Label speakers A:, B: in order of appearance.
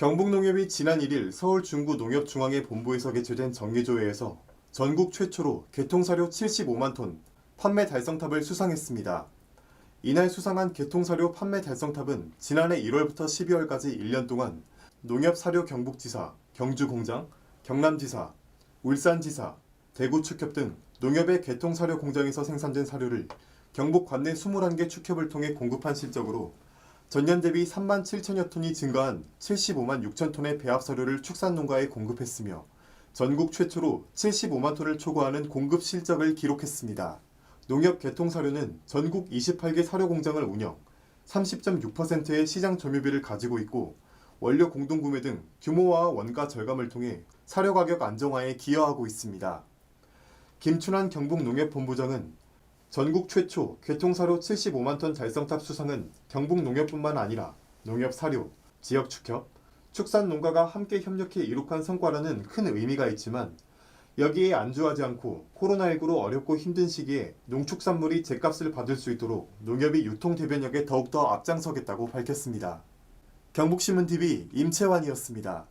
A: 경북농협이 지난 1일 서울 중구 농협중앙회 본부에서 개최된 정기조회에서 전국 최초로 개통사료 75만 톤 판매 달성탑을 수상했습니다. 이날 수상한 개통사료 판매 달성탑은 지난해 1월부터 12월까지 1년 동안 농협사료 경북지사, 경주공장, 경남지사, 울산지사, 대구축협 등 농협의 개통사료 공장에서 생산된 사료를 경북 관내 21개 축협을 통해 공급한 실적으로 전년 대비 3만 7천여 톤이 증가한 75만 6천 톤의 배합 사료를 축산농가에 공급했으며 전국 최초로 75만 톤을 초과하는 공급 실적을 기록했습니다. 농협 개통사료는 전국 28개 사료 공장을 운영, 30.6%의 시장 점유비를 가지고 있고 원료 공동구매 등 규모와 원가 절감을 통해 사료 가격 안정화에 기여하고 있습니다. 김춘환 경북농협본부장은 전국 최초 개통사료 75만 톤 달성탑 수상은 경북 농협뿐만 아니라 농협 사료, 지역 축협, 축산 농가가 함께 협력해 이룩한 성과라는 큰 의미가 있지만 여기에 안주하지 않고 코로나19로 어렵고 힘든 시기에 농축산물이 제값을 받을 수 있도록 농협이 유통 대변력에 더욱더 앞장서겠다고 밝혔습니다. 경북신문TV 임채환이었습니다.